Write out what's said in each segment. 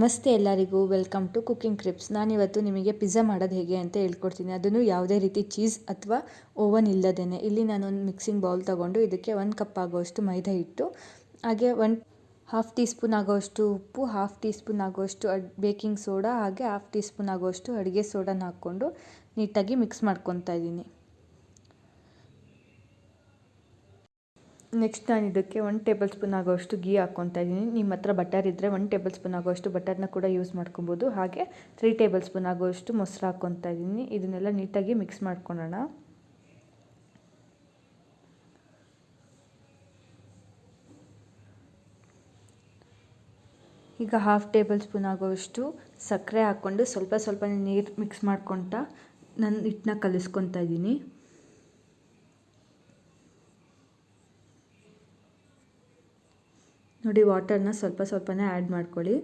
ನಮಸ್ತೆ ಎಲ್ಲರಿಗೂ, welcome to cooking creeps. ನಾನಿವತ್ತು ನಿಮಗೆ ಪಿಜ್ಜಾ ಮಾಡೋದು ಹೇಗೆ ಅಂತ ಹೇಳ್ಕೊಡ್ತೀನಿ. ಅದನ್ನು ಯಾವುದೇ ರೀತಿ ಚೀಸ್ ಅಥವಾ ಓವನ್ ಇಲ್ಲದೇ ಇಲ್ಲಿ ನಾನು ಒಂದು ಮಿಕ್ಸಿಂಗ್ ಬೌಲ್ ತೊಗೊಂಡು ಇದಕ್ಕೆ ಒಂದು ಕಪ್ ಆಗೋಷ್ಟು ಮೈದಾ ಹಿಟ್ಟು, ಹಾಗೆ ಒನ್ ಹಾಫ್ ಟೀ ಸ್ಪೂನ್ ಆಗೋಷ್ಟು ಉಪ್ಪು ಹಾಫ್ ಟೀ ಸ್ಪೂನ್ ಆಗೋಷ್ಟು ಅಡ್ ಬೇಕಿಂಗ್ ಸೋಡಾ ಹಾಗೆ ಹಾಫ್ ಟೀ ಸ್ಪೂನ್ ಆಗೋಷ್ಟು ಅಡುಗೆ ಸೋಡಾನ ಹಾಕ್ಕೊಂಡು ನೀಟಾಗಿ ಮಿಕ್ಸ್ ಮಾಡ್ಕೊತಾ ಇದ್ದೀನಿ. ನೆಕ್ಸ್ಟ್ ನಾನು ಇದಕ್ಕೆ ಒನ್ ಟೇಬಲ್ ಸ್ಪೂನ್ ಆಗೋಷ್ಟು ಗೀ ಹಾಕ್ಕೊತಾ ಇದ್ದೀನಿ. ನಿಮ್ಮ ಹತ್ರ ಬಟರ್ ಇದ್ದರೆ ಒನ್ ಟೇಬಲ್ ಸ್ಪೂನ್ ಆಗೋಷ್ಟು ಬಟರ್ನ ಕೂಡ ಯೂಸ್ ಮಾಡ್ಕೊಬೋದು. ಹಾಗೆ ತ್ರೀ ಟೇಬಲ್ ಸ್ಪೂನ್ ಆಗೋಷ್ಟು ಮೊಸರು ಹಾಕ್ಕೊತಾ ಇದ್ದೀನಿ. ಇದನ್ನೆಲ್ಲ ನೀಟಾಗಿ ಮಿಕ್ಸ್ ಮಾಡ್ಕೊಳ್ಳೋಣ. ಈಗ ಹಾಫ್ ಟೇಬಲ್ ಸ್ಪೂನ್ ಆಗೋಷ್ಟು ಸಕ್ಕರೆ ಹಾಕ್ಕೊಂಡು ಸ್ವಲ್ಪ ಸ್ವಲ್ಪ ನೀರು ಮಿಕ್ಸ್ ಮಾಡ್ಕೊತಾ ನನ್ನ ಹಿಟ್ಟನ್ನ ಕಲಿಸ್ಕೊತಾ ಇದ್ದೀನಿ. ನೋಡಿ ವಾಟರ್ನ ಸ್ವಲ್ಪ ಸ್ವಲ್ಪನೇ ಆ್ಯಡ್ ಮಾಡ್ಕೊಳ್ಳಿ.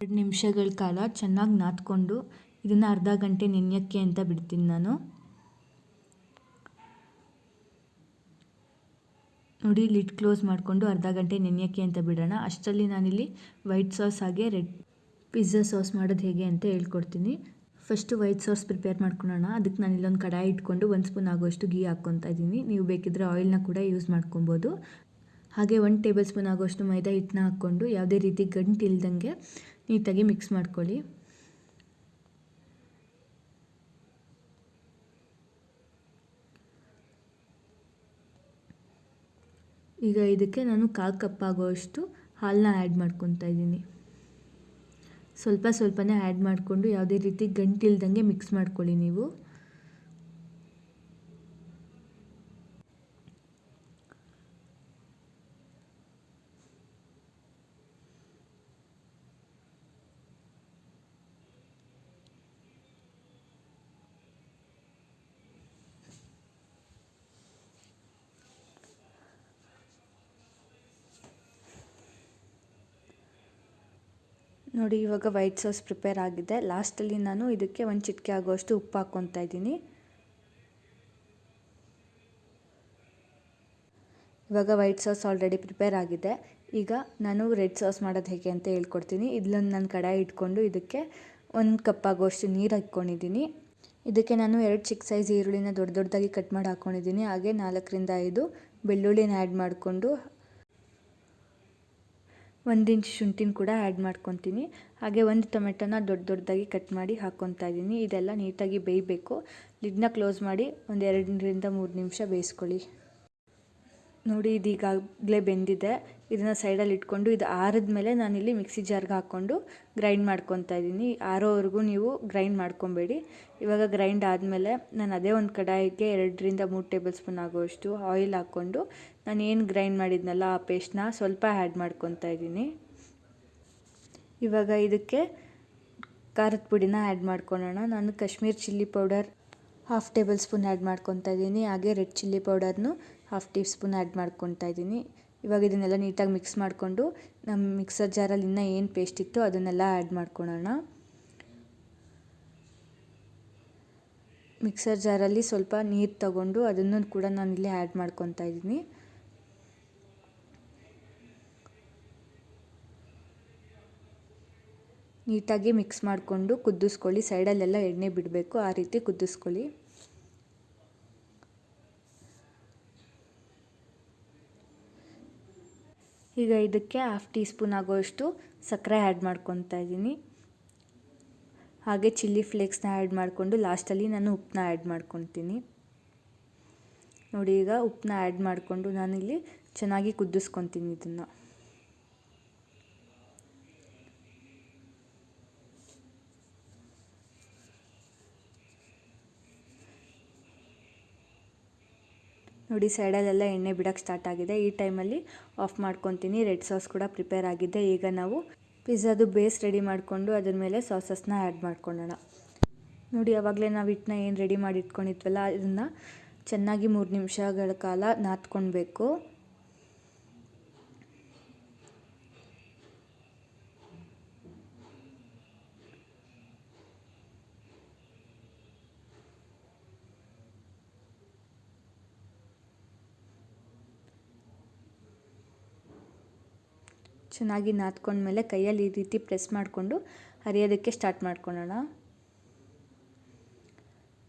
ಎರಡು ನಿಮಿಷಗಳ ಕಾಲ ಚೆನ್ನಾಗಿ ನಾದ್ಕೊಂಡು ಇದನ್ನು ಅರ್ಧ ಗಂಟೆ ನೆನೆಯೋಕ್ಕೆ ಅಂತ ಬಿಡ್ತೀನಿ ನಾನು. ನೋಡಿ ಲಿಡ್ ಕ್ಲೋಸ್ ಮಾಡಿಕೊಂಡು ಅರ್ಧ ಗಂಟೆ ನೆನೆಯೋಕ್ಕೆ ಅಂತ ಬಿಡೋಣ. ಅಷ್ಟರಲ್ಲಿ ನಾನಿಲ್ಲಿ ವೈಟ್ ಸಾಸ್ ಹಾಗೆ ರೆಡ್ ಪಿಜ್ಜಾ ಸಾಸ್ ಮಾಡೋದು ಹೇಗೆ ಅಂತ ಹೇಳ್ಕೊಡ್ತೀನಿ. ಫಸ್ಟು ವೈಟ್ ಸಾಸ್ ಪ್ರಿಪೇರ್ ಮಾಡ್ಕೊಳ್ಳೋಣ ಅದಕ್ಕೆ ನಾನು ಇಲ್ಲೊಂದು ಕಡಾಯಿ ಇಟ್ಕೊಂಡು ಒಂದು ಸ್ಪೂನ್ ಆಗೋಷ್ಟು ಗೀ ಹಾಕ್ಕೊತಾ ಇದ್ದೀನಿ ನೀವು ಬೇಕಿದ್ದರೆ ಆಯಿಲ್ನ ಕೂಡ ಯೂಸ್ ಮಾಡ್ಕೊಬೋದು. ಹಾಗೆ ಒಂದು ಟೇಬಲ್ ಸ್ಪೂನ್ ಆಗೋಷ್ಟು ಮೈದಾ ಹಿಟ್ಟನ್ನ ಹಾಕ್ಕೊಂಡು ಯಾವುದೇ ರೀತಿ ಗಂಟು ಇಲ್ದಂಗೆ ನೀಟಾಗಿ ಮಿಕ್ಸ್ ಮಾಡ್ಕೊಳ್ಳಿ. ಈಗ ಇದಕ್ಕೆ ನಾನು ಕಾಲು ಕಪ್ ಆಗೋಷ್ಟು ಹಾಲನ್ನ ಆ್ಯಡ್ ಮಾಡ್ಕೊತಾ ಇದ್ದೀನಿ ಸ್ವಲ್ಪ ಸ್ವಲ್ಪನೇ ಆ್ಯಡ್ ಮಾಡಿಕೊಂಡು ಯಾವುದೇ ರೀತಿ ಗಂಟಿಲ್ದಂಗೆ ಮಿಕ್ಸ್ ಮಾಡ್ಕೊಳ್ಳಿ ನೀವು. ನೋಡಿ, ಇವಾಗ ವೈಟ್ ಸಾಸ್ ಪ್ರಿಪೇರ್ ಆಗಿದೆ. ಲಾಸ್ಟಲ್ಲಿ ನಾನು ಇದಕ್ಕೆ ಒಂದು ಚಿಟಿಕೆ ಆಗೋಷ್ಟು ಉಪ್ಪು ಹಾಕ್ಕೊತಾ ಇದ್ದೀನಿ. ಇವಾಗ ವೈಟ್ ಸಾಸ್ ಆಲ್ರೆಡಿ ಪ್ರಿಪೇರ್ ಆಗಿದೆ. ಈಗ ನಾನು ರೆಡ್ ಸಾಸ್ ಮಾಡೋದು ಹೇಗೆ ಅಂತ ಹೇಳ್ಕೊಡ್ತೀನಿ. ಇದನ್ನು ನಾನು ಕಡಾಯಿ ಇಟ್ಕೊಂಡು ಇದಕ್ಕೆ ಒಂದು ಕಪ್ ಆಗೋಷ್ಟು ನೀರು ಹಾಕ್ಕೊಂಡಿದ್ದೀನಿ. ಇದಕ್ಕೆ ನಾನು ಎರಡು ಚಿಕ್ಕ ಸೈಜ್ ಈರುಳ್ಳಿನ ದೊಡ್ಡ ದೊಡ್ಡದಾಗಿ ಕಟ್ ಮಾಡಿ ಹಾಕ್ಕೊಂಡಿದ್ದೀನಿ ಹಾಗೆ ನಾಲ್ಕರಿಂದ ಐದು ಬೆಳ್ಳುಳ್ಳಿನ ಆ್ಯಡ್ ಮಾಡಿಕೊಂಡು ಒಂದು ಇಂಚ್ ಶುಂಠಿನ ಕೂಡ ಆ್ಯಡ್ ಮಾಡ್ಕೊತೀನಿ. ಹಾಗೆ ಒಂದು ಟೊಮೆಟೊನ ದೊಡ್ಡ ದೊಡ್ಡದಾಗಿ ಕಟ್ ಮಾಡಿ ಹಾಕ್ಕೊತಾ ಇದ್ದೀನಿ ಇದೆಲ್ಲ ನೀಟಾಗಿ ಬೇಯಬೇಕು. ಲಿಡ್ನ ಕ್ಲೋಸ್ ಮಾಡಿ ಒಂದು ಎರಡರಿಂದ ಮೂರು ನಿಮಿಷ ಬೇಯಿಸ್ಕೊಳ್ಳಿ. ನೋಡಿ ಇದೀಗಾಗಲೇ ಬೆಂದಿದೆ. ಇದನ್ನು ಸೈಡಲ್ಲಿ ಇಟ್ಕೊಂಡು ಇದು ಆರಿದ ಮೇಲೆ ನಾನಿಲ್ಲಿ ಮಿಕ್ಸಿ ಜಾರ್ಗೆ ಹಾಕ್ಕೊಂಡು ಗ್ರೈಂಡ್ ಮಾಡ್ಕೊತಾ ಇದ್ದೀನಿ. ಆರೋವರೆಗೂ ನೀವು ಗ್ರೈಂಡ್ ಮಾಡ್ಕೊಬೇಡಿ. ಇವಾಗ ಗ್ರೈಂಡ್ ಆದಮೇಲೆ ನಾನು ಅದೇ ಒಂದು ಕಡಾಯಿಗೆ ಎರಡರಿಂದ ಮೂರು ಟೇಬಲ್ ಸ್ಪೂನ್ ಆಗೋಷ್ಟು ಆಯಿಲ್ ಹಾಕ್ಕೊಂಡು ನಾನು ಏನು ಗ್ರೈಂಡ್ ಮಾಡಿದ್ನಲ್ಲ ಆ ಪೇಸ್ಟ್ನ ಸ್ವಲ್ಪ ಆ್ಯಡ್ ಮಾಡ್ಕೊತಾ ಇದ್ದೀನಿ. ಇವಾಗ ಇದಕ್ಕೆ ಖಾರದ ಪುಡಿನ ಆ್ಯಡ್ ಮಾಡ್ಕೊಳ್ಳೋಣ. ನಾನು Kashmir chilli powder half tablespoon add ಮಾಡ್ಕೊತಾ ಇದ್ದೀನಿ. ಹಾಗೆ ರೆಡ್ ಚಿಲ್ಲಿ ಪೌಡರ್ನು ಹಾಫ್ ಟೀ ಸ್ಪೂನ್ ಆ್ಯಡ್ ಮಾಡ್ಕೊತಾ ಇದ್ದೀನಿ. ಇವಾಗ ಇದನ್ನೆಲ್ಲ ನೀಟಾಗಿ ಮಿಕ್ಸ್ ಮಾಡಿಕೊಂಡು ನಮ್ಮ ಮಿಕ್ಸರ್ ಜಾರಲ್ಲಿ ಇನ್ನೂ ಏನು ಪೇಸ್ಟ್ ಇತ್ತು ಅದನ್ನೆಲ್ಲ ಆ್ಯಡ್ ಮಾಡ್ಕೊಳ್ಳೋಣ ಮಿಕ್ಸರ್ ಜಾರಲ್ಲಿ ಸ್ವಲ್ಪ ನೀರು ತಗೊಂಡು ಅದನ್ನು ಕೂಡ ನಾನು ಇಲ್ಲಿ ಆ್ಯಡ್ ಮಾಡ್ಕೊತಾ ಇದ್ದೀನಿ. ನೀಟಾಗಿ ಮಿಕ್ಸ್ ಮಾಡಿಕೊಂಡು ಕುದಿಸ್ಕೊಳ್ಳಿ. ಸೈಡಲ್ಲೆಲ್ಲ ಎಣ್ಣೆ ಬಿಡಬೇಕು. ಆ ರೀತಿ ಕುದಿಸ್ಕೊಳ್ಳಿ. ಈಗ ಇದಕ್ಕೆ ಹಾಫ್ ಟೀ ಸ್ಪೂನ್ ಆಗೋಷ್ಟು ಸಕ್ಕರೆ ಆ್ಯಡ್ ಮಾಡ್ಕೊತಾ ಇದ್ದೀನಿ. ಹಾಗೆ ಚಿಲ್ಲಿ ಫ್ಲೇಕ್ಸ್ನ ಆ್ಯಡ್ ಮಾಡಿಕೊಂಡು ಲಾಸ್ಟಲ್ಲಿ ನಾನು ಉಪ್ಪನ್ನ ಆ್ಯಡ್ ಮಾಡ್ಕೊತೀನಿ ನೋಡಿ ಈಗ ಉಪ್ಪನ್ನ ಆ್ಯಡ್ ಮಾಡಿಕೊಂಡು ನಾನಿಲ್ಲಿ ಚೆನ್ನಾಗಿ ಕುದಿಸ್ಕೊತೀನಿ ಇದನ್ನು. ನೋಡಿ, ಸೈಡಲ್ಲೆಲ್ಲ ಎಣ್ಣೆ ಬಿಡೋಕ್ಕೆ ಸ್ಟಾರ್ಟ್ ಆಗಿದೆ. ಈ ಟೈಮಲ್ಲಿ ಆಫ್ ಮಾಡ್ಕೊತೀನಿ. ರೆಡ್ ಸಾಸ್ ಕೂಡ ಪ್ರಿಪೇರ್ ಆಗಿದೆ. ಈಗ ನಾವು ಪಿಜ್ಜಾದು ಬೇಸ್ ರೆಡಿ ಮಾಡಿಕೊಂಡು ಅದ್ರ ಮೇಲೆ ಸಾಸಸ್ನ ಆ್ಯಡ್ ಮಾಡ್ಕೊಳ್ಳೋಣ. ನೋಡಿ ಆವಾಗಲೇ ನಾವು ಹಿಟ್ಟನ್ನ ಏನು ರೆಡಿ ಮಾಡಿ ಇಟ್ಕೊಂಡಿದ್ವಲ್ಲ, ಅದನ್ನು ಚೆನ್ನಾಗಿ ಮೂರು ನಿಮಿಷಗಳ ಕಾಲ ನಾದ್ಕೊಳ್ಬೇಕು ಚೆನ್ನಾಗಿ ನಾದ್ಕೊಂಡ್ಮೇಲೆ ಕೈಯಲ್ಲಿ ಈ ರೀತಿ ಪ್ರೆಸ್ ಮಾಡಿಕೊಂಡು ಹರಿಯೋದಕ್ಕೆ ಸ್ಟಾರ್ಟ್ ಮಾಡ್ಕೊಳ್ಳೋಣ.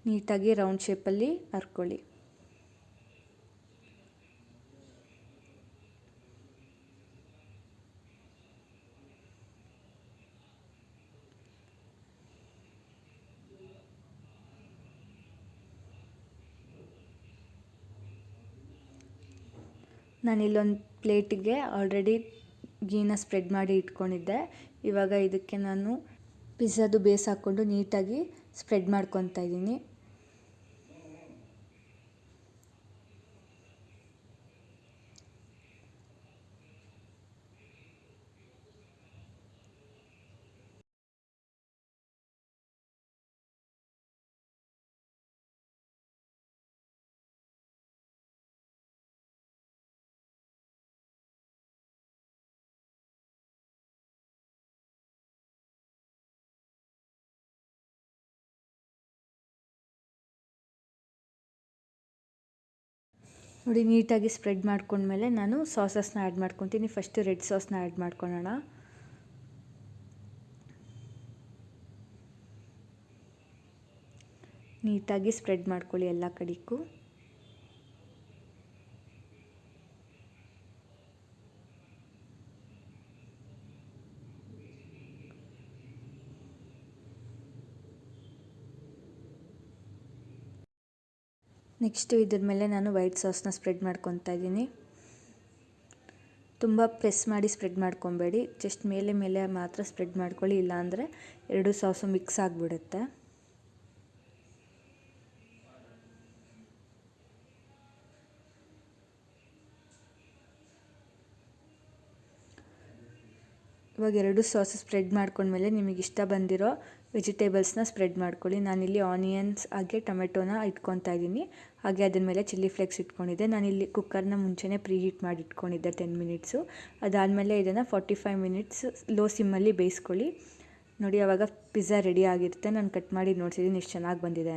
ನೀಟಾಗಿ ರೌಂಡ್ ಶೇಪಲ್ಲಿ ಹರ್ಕೊಳ್ಳಿ. ನಾನಿಲ್ಲೊಂದು ಪ್ಲೇಟಿಗೆ ಆಲ್ರೆಡಿ ಗೀನ ಸ್ಪ್ರೆಡ್ ಮಾಡಿ ಇಟ್ಕೊಂಡಿದ್ದೆ. ಇವಾಗ ಇದಕ್ಕೆ ನಾನು ಪಿಜ್ಜಾದು ಬೇಸ್ ಹಾಕ್ಕೊಂಡು ನೀಟಾಗಿ ಸ್ಪ್ರೆಡ್ ಮಾಡ್ಕೊತಾ ಇದ್ದೀನಿ. ನೋಡಿ, ನೀಟಾಗಿ ಸ್ಪ್ರೆಡ್ ಮಾಡ್ಕೊಂಡ್ಮೇಲೆ ನಾನು ಸಾಸಸ್ನ ಆ್ಯಡ್ ಮಾಡ್ಕೊತೀನಿ. ಫಸ್ಟು ರೆಡ್ ಸಾಸ್ನ ಆ್ಯಡ್ ಮಾಡ್ಕೊಳ್ಳೋಣ ನೀಟಾಗಿ ಸ್ಪ್ರೆಡ್ ಮಾಡ್ಕೊಳ್ಳಿ ಎಲ್ಲ ಕಡೆಗೂ. ನೆಕ್ಸ್ಟು ಇದ್ರ ಮೇಲೆ ನಾನು ವೈಟ್ ಸಾಸ್ನ ಸ್ಪ್ರೆಡ್ ಮಾಡ್ಕೊತಾ ಇದ್ದೀನಿ. ತುಂಬ ಪ್ರೆಸ್ ಮಾಡಿ ಸ್ಪ್ರೆಡ್ ಮಾಡ್ಕೊಬೇಡಿ. ಜಸ್ಟ್ ಮೇಲೆ ಮೇಲೆ ಮಾತ್ರ ಸ್ಪ್ರೆಡ್ ಮಾಡ್ಕೊಳ್ಳಿ. ಇಲ್ಲಾಂದರೆ ಎರಡು ಸಾಸು ಮಿಕ್ಸ್ ಆಗಿಬಿಡುತ್ತೆ. ಇವಾಗ ಎರಡು ಸಾಸ್ ಸ್ಪ್ರೆಡ್ ಮಾಡ್ಕೊಂಡ್ಮೇಲೆ ನಿಮಗೆ ಇಷ್ಟ ಬಂದಿರೋ ವೆಜಿಟೇಬಲ್ಸ್ನ ಸ್ಪ್ರೆಡ್ ಮಾಡ್ಕೊಳ್ಳಿ. ನಾನಿಲ್ಲಿ ಆನಿಯನ್ಸ್, ಹಾಗೆ ಟೊಮೆಟೊನ ಇಟ್ಕೊತಾ ಇದ್ದೀನಿ. ಹಾಗೆ ಅದ್ರ ಮೇಲೆ ಚಿಲ್ಲಿ ಫ್ಲೇಕ್ಸ್ ಇಟ್ಕೊಂಡಿದ್ದೆ. ನಾನಿಲ್ಲಿ ಕುಕ್ಕರ್ನ ಮುಂಚೆನೇ ಪ್ರೀ ಹೀಟ್ ಮಾಡಿ ಇಟ್ಕೊಂಡಿದ್ದೆ ಟೆನ್ ಮಿನಿಟ್ಸು. ಅದಾದಮೇಲೆ ಇದನ್ನು ಫಾರ್ಟಿ ಫೈವ್ ಮಿನಿಟ್ಸ್ ಲೋ ಸಿಮ್ಮಲ್ಲಿ ಬೇಯಿಸ್ಕೊಳ್ಳಿ. ನೋಡಿ ಆವಾಗ ಪಿಜ್ಜಾ ರೆಡಿ ಆಗಿರುತ್ತೆ. ನಾನು ಕಟ್ ಮಾಡಿ ನೋಡ್ಸಿದ್ದೀನಿ ಎಷ್ಟು ಚೆನ್ನಾಗಿ ಬಂದಿದೆ